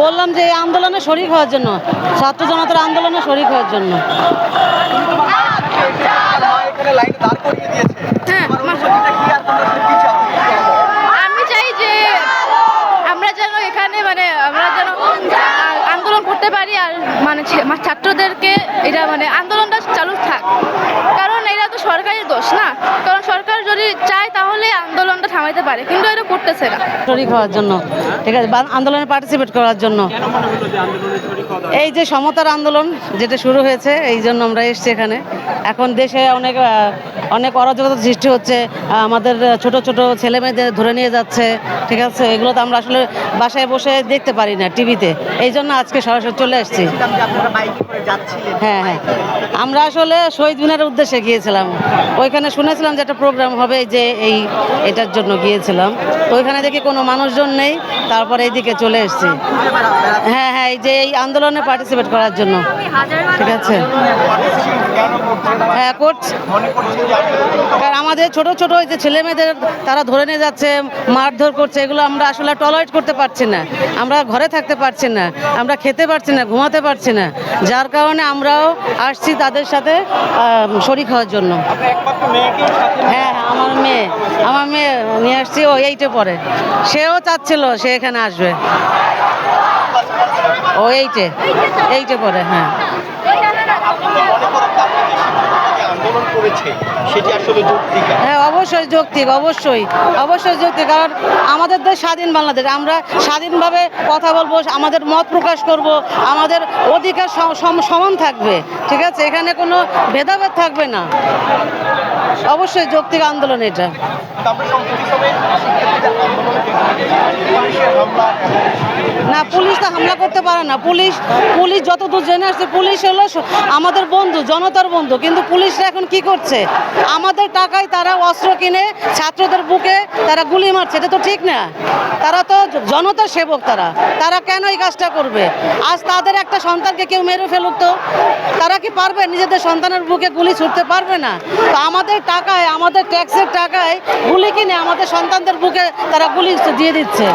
বললাম যে এই আন্দোলনে শরিক হওয়ার জন্য ছাত্র জনতার আন্দোলনে শরিক হওয়ার জন্য। হ্যাঁ, আমি চাই যে আমরা যেন এখানে মানে আমরা যেন আন্দোলন করতে পারি আর মানে ছাত্রদেরকে এটা মানে আন্দোলনটা চালু থাক। কারণ এটা তো সরকারের দোষ না? কারণ সরকার যদি চায় তাহলে আন্দোলনটা থামাইতে পারে কিন্তু এটা করতেছে না। শরিক হওয়ার জন্য। ঠিক আছে আন্দোলনে পার্টিসিপেট করার জন্য। এই যে সমতার আন্দোলন যেটা শুরু হয়েছে, এই জন্য আমরা এসেছি এখানে। এখন দেশে অনেক অনেক অরাজকতা সৃষ্টি হচ্ছে আমাদের ছোট ছোট ছেলে মেয়েদের ধরে নিয়ে যাচ্ছে, ঠিক আছে? এগুলো তো আমরা আসলে বাসায় বসে দেখতে পারি না টিভিতে। এই জন্য আজকে সরাসরি চলে এসেছি। হ্যাঁ হ্যাঁ। আমরা আসলে শহীদ মিনারের উদ্দেশ্যে গিয়েছিলাম। ওইখানে শুনেছিলাম যে একটা প্রোগ্রাম হবে যে এই, এটার জন্য গিয়েছিলাম। তো ওইখানে দেখি কোনো মানুষজন নেই। তারপরে এইদিকে চলে এসেছি। হ্যাঁ হ্যাঁ এই যে এই আন্দোলনে পার্টিসিপেট করার জন্য। ঠিক আছে? হ্যাঁ করছি। আমাদের ছোট ছোট ওই যে ছেলে মেয়েদের তারা ধরে নিয়ে যাচ্ছে, মারধর করছে, এগুলো আমরা আসলে টলারেট করতে পারছি না। আমরা ঘরে থাকতে পারছি না, আমরা খেতে পারছি না, ঘুমাতে পারছি না। যার কারণে আমরাও আসছি তাদের সাথে শরিক হওয়ার জন্য। হ্যাঁ হ্যাঁ আমার মেয়ে আমার মেয়ে নিয়ে আসছি, ও এইটে পরে সেও চাচ্ছিল, সে এখানে আসবে। ও এইটে এইটে পরে হ্যাঁ। হ্যাঁ অবশ্যই যৌক্তিক, অবশ্যই অবশ্যই যৌক্তিক, কারণ আমাদের দেশ স্বাধীন বাংলাদেশ। আমরা স্বাধীনভাবে কথা বলব, আমাদের মত প্রকাশ করব, আমাদের অধিকার সম- সম- সমান থাকবে, ঠিক আছে? এখানে কোনো ভেদাভেদ থাকবে না। অবশ্যই যৌক্তিক আন্দোলন এটা। না, পুলিশ তো হামলা করতে পারে না। পুলিশ পুলিশ যতদূর জেনে আসছে, পুলিশ হলো আমাদের বন্ধু, জনতার বন্ধু। কিন্তু পুলিশরা এখন কি করছে? আমাদের টাকায় তারা অস্ত্র কিনে ছাত্রদের বুকে তারা গুলি মারছে, এটা তো ঠিক না। তারা তো জনতার সেবক তারা। তারা কেন এই কাজটা করবে? আজ তাদের একটা সন্তানকে কেউ মেরে ফেলুক তো। তারা কি পারবে? নিজেদের সন্তানের বুকে গুলি ছুটতে পারবে না? তো আমাদের টাকায়, আমাদের ট্যাক্সের টাকায় গুলি কিনে আমাদের সন্তানদের বুকে তারা গুলি দিয়ে দিচ্ছে।